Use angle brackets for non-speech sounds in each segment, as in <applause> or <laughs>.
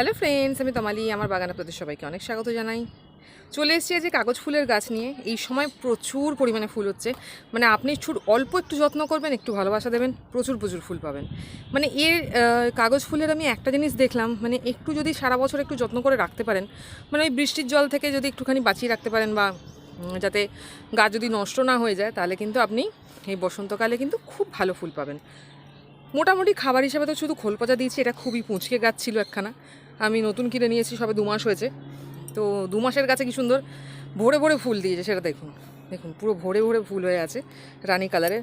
Hello friends আমি তমালি, আমার বাগানে আপনাদের সবাইকে অনেক স্বাগত জানাই। চলে এসেছি যে কাগজ ফুলের গাছ নিয়ে। এই সময় প্রচুর পরিমাণে ফুল হচ্ছে। মানে আপনি ছুট, অল্প একটু যত্ন করবেন, একটু ভালোবাসা দেবেন, প্রচুর প্রচুর ফুল পাবেন। মানে এর কাগজ ফুলের আমি একটা জিনিস দেখলাম মানে একটু যদি সারা বছর একটু যত্ন করে রাখতে পারেন মানে ওই বৃষ্টির জল থেকে যদি একটুখানি বাঁচিয়ে রাখতে পারেন বা যাতে গাছ যদি নষ্ট না হয়ে যায়, তাহলে কিন্তু আপনি এই বসন্তকালে কিন্তু খুব ভালো ফুল পাবেন। মোটামুটি খাবার হিসাবে তো শুধু খোল পচা দিয়েছি, এটা খুবই পুঁচকে গাছ ছিল একখানা। আমি নতুন কিনে নিয়েছি, সবে দু মাস হয়েছে। তো দু মাসের কাছে কি সুন্দর? ভোরে ভোরে ফুল দিয়েছে, সেটা দেখুন। দেখুন, পুরো ভোরে ভোরে ফুল হয়ে আছে রানি কালারের।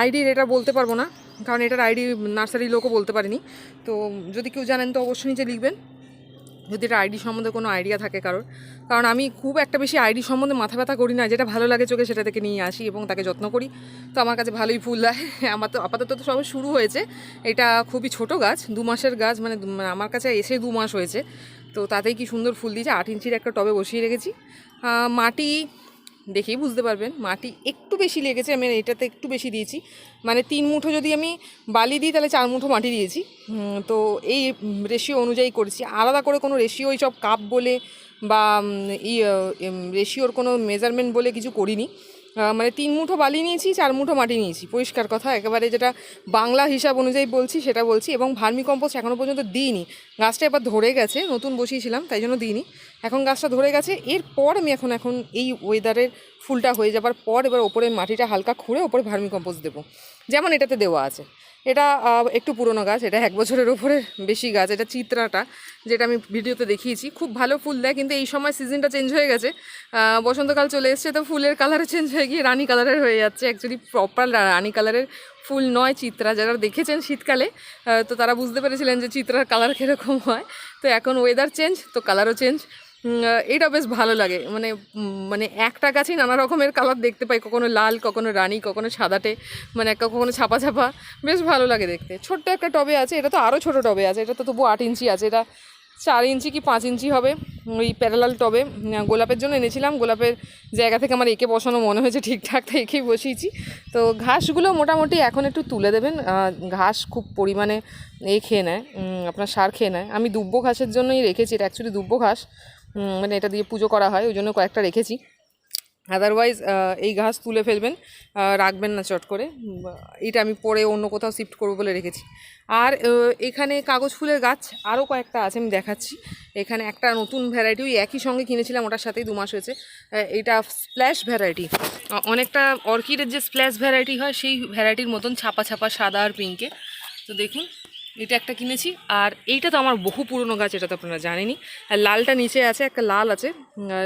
আইডির এটা বলতে পারব না, কারণ এটার আইডি নার্সারি লোকও বলতে পারিনি। তো যদি কেউ জানেন তো অবশ্যই নিচে লিখবেন। যদি এটা আইডি সম্বন্ধে কোনো আইডিয়া থাকে কারোর। কারণ আমি খুব একটা বেশি আইডি সম্বন্ধে মাথা ব্যথা করি না। যেটা ভালো লাগে চোখে সেটা থেকে নিয়ে আসি এবং তাকে যত্ন করি। তো আমার কাছে ভালোই ফুল দেয় <laughs> আমার তো আপাতত তো সবে শুরু হয়েছে। এটা খুবই ছোট গাছ, দু মাসের গাছ মানে মানে আমার কাছে এসে দু মাস হয়েছে। তো তাতেই কি সুন্দর ফুল দিয়েছে। আট ইঞ্চির একটা টবে বসিয়ে রেখেছি। মাটি দেখেই বুঝতে পারবেন, মাটি একটু বেশি লেগেছে, আমি এটাতে একটু বেশি দিয়েছি। মানে তিন মুঠো যদি আমি বালি দিই, তাহলে চার মুঠো মাটি দিয়েছি। তো এই রেশিও অনুযায়ী করেছি। আলাদা করে কোনো রেশিও সব কাপ বলে বা ই রেশিওর কোনো মেজারমেন্ট বলে কিছু করিনি। মানে তিন মুঠো বালি নিয়েছি, চার মুঠো মাটি নিয়েছি। পরিষ্কার কথা, একেবারে যেটা বাংলা হিসাব অনুযায়ী বলছি, সেটা বলছি, এবং ভার্মি কম্পোস্ট এখনও পর্যন্ত দিইনি। গাছটা এবার ধরে গেছে, নতুন বসিয়েছিলাম, তাই জন্য দিইনি। এখন গাছটা ধরে গেছে, এরপর আমি এখন এখন এই ওয়েদারের ফুলটা হয়ে যাবার পর এবার ওপরে মাটিটা হালকা খুঁড়ে ওপরে ভার্মি কম্পোস্ট দেবো। যেমন এটাতে দেওয়া আছে। এটা একটু পুরনো গাছ, এটা এক বছরের ওপরে বেশি গাছ, এটা চিত্রাটা, যেটা আমি ভিডিওতে দেখিয়েছি। খুব ভালো ফুল দেয়, কিন্তু এই সময় সিজনটা চেঞ্জ হয়ে গেছে। বসন্তকাল চলে এসছে, তো ফুলের কালার চেঞ্জ হয়ে গিয়ে রানী কালারের হয়ে যাচ্ছে। অ্যাকচুয়ালি প্রপার রানি কালারের ফুল নয়, চিত্রা। যারা দেখেছেন শীতকালে তো তারা বুঝতে পেরেছিলেন যে চিত্রার কালার কীরকম হয়। তো এখন ওয়েদার চেঞ্জ তো কালারও চেঞ্জ এটা বেশ ভালো লাগে। মানে মানে একটা গাছেই নানা রকমের কালার দেখতে পাই। কখনো লাল, কখনো রানি, কখনো সাদাটে মানে একটা কখনো ছাপা ছাপা। বেশ ভালো লাগে দেখতে। ছোট্ট একটা টবে আছে। এটা তো আরও ছোট টবে আছে। এটা তো তবু আট ইঞ্চি আছে। এটা চার ইঞ্চি কি পাঁচ ইঞ্চি হবে। ওই প্যারালাল টবে। গোলাপের জন্য এনেছিলাম। গোলাপের জায়গা থেকে আমার এঁকে বসানো মনে হয়েছে ঠিকঠাক, তাই এঁকেই বসিয়েছি। তো ঘাসগুলো মোটামুটি এখন একটু তুলে দেবেন। ঘাস খুব পরিমাণে এ খেয়ে নেয়। আপনার সার খেয়ে নেয়। আমি দুব্বো ঘাসের জন্যই রেখেছি। এটা অ্যাকচুয়ালি দুব্বো ঘাস। মানে এটা দিয়ে পুজো করা হয় ওই জন্য কয়েকটা রেখেছি। আদারওয়াইজ এই ঘাস তুলে ফেলবেন রাখবেন না চট করে। এটা আমি পরে অন্য কোথাও শিফট করব বলে রেখেছি। আর এখানে কাগজ ফুলের গাছ আরও কয়েকটা আছে, আমি দেখাচ্ছি। এখানে একটা নতুন ভ্যারাইটি ওই একই সঙ্গে কিনেছিলাম, ওটার সাথেই দু মাস হয়েছে। এটা স্প্ল্যাশ ভ্যারাইটি অনেকটা অর্কিডের যে স্প্ল্যাশ ভ্যারাইটি হয়, সেই ভ্যারাইটির মতন ছাপা ছাপা সাদা আর পিঙ্কে তো দেখুন এটা একটা কিনেছি। আর এইটা তো আমার বহু পুরনো গাছ, এটা তো আপনারা জানেনই। আর লালটা নিচে আছে, একটা লাল আছে।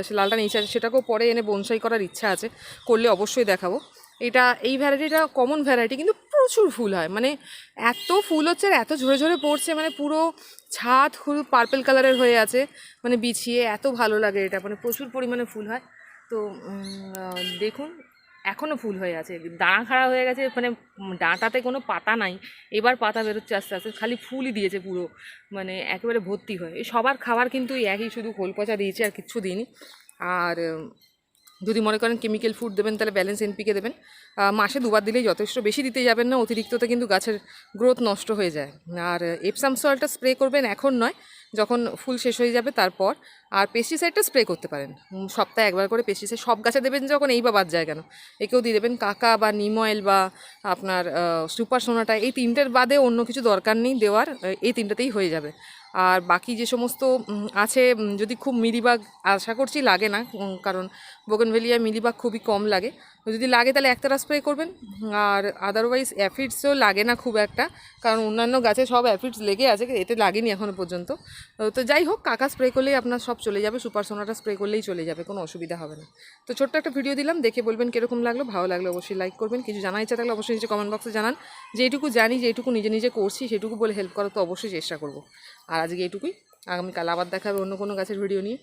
সে লালটা নিচে আছে, সেটাকেও পরে এনে বনসাই করার ইচ্ছা আছে। করলে অবশ্যই দেখাবো। এটা, এই ভ্যারাইটিটা কমন ভ্যারাইটি, কিন্তু প্রচুর ফুল হয়। মানে এত ফুল হচ্ছে আর এত ঝরে ঝরে পড়ছে মানে পুরো ছাদ ফুল পার্পেল কালারের হয়ে আছে। মানে বিছিয়ে, এত ভালো লাগে এটা। মানে প্রচুর পরিমাণে ফুল হয়। তো দেখুন এখনও ফুল হয়ে আছে। দাঁড়া খাড়া হয়ে গেছে মানে ডাঁটাতে কোনো পাতা নাই। এবার পাতা বেরোচ্ছে আস্তে আস্তে, খালি ফুলই দিয়েছে পুরো। মানে একেবারে ভর্তি হয়। সবার খাবার কিন্তু একই, শুধু খোল পচা দিয়েছে আর কিচ্ছু দিইনি। আর যদি মনে করেন কেমিক্যাল ফুড দেবেন, তাহলে ব্যালেন্স এনপিকে দেবেন। মাসে দুবার দিলেই যথেষ্ট। বেশি দিতে যাবেন না, অতিরিক্ততে কিন্তু গাছের গ্রোথ নষ্ট হয়ে যায়। আর এপসাম সয়েলটা স্প্রে করবেন এখন নয়, যখন ফুল শেষ হয়ে যাবে তারপর। আর পেস্টিসাইডটা স্প্রে করতে পারেন। সপ্তাহে একবার করে পেস্টিসাইড সব গাছে দেবেন যখন, এই বা বাদ যায় কেন? একেও দিয়ে দেবেন কাকা বা নিম অয়েল বা আপনার সুপার সোনাটা এই তিনটের বাদে অন্য কিছু দরকার নেই দেওয়ার, এই তিনটাতেই হয়ে যাবে। আর বাকি যে সমস্ত আছে যদি খুব মিলিবাগ, আশা করছি লাগে না কারণ বোগনভেলিয়া মিলিবাগ খুবই কম লাগে। যদি লাগে তাহলে একতারা স্প্রে করবেন। আর আদারওয়াইজ অ্যাফিডসও লাগে না খুব একটা, কারণ অন্যান্য গাছে সব অ্যাফিডস লেগে আছে, এতে লাগেনি এখনও পর্যন্ত। তো- যাই হোক, কাকা স্প্রে করলেই আপনার সব চলে যাবে, সুপার সোনাটা স্প্রে করলেই চলে যাবে, কোনো অসুবিধা হবে না। তো ছোট্ট একটা ভিডিও দিলাম, দেখে বলবেন কীরকম লাগল, ভালো লাগল অবশ্যই লাইক করবেন। কিছু জানা ইচ্ছা থাকলে অবশ্যই নিচে কমেন্ট বক্সে জানান। যেটুকু জানি যেটুকু নিজে নিজে করছি, সেটুকু বলে হেল্প করার তো অবশ্যই চেষ্টা করব। আর আজকে এইটুকুই, আগামীকাল আবার দেখাবে অন্য কোনো গাছের ভিডিও নিয়ে।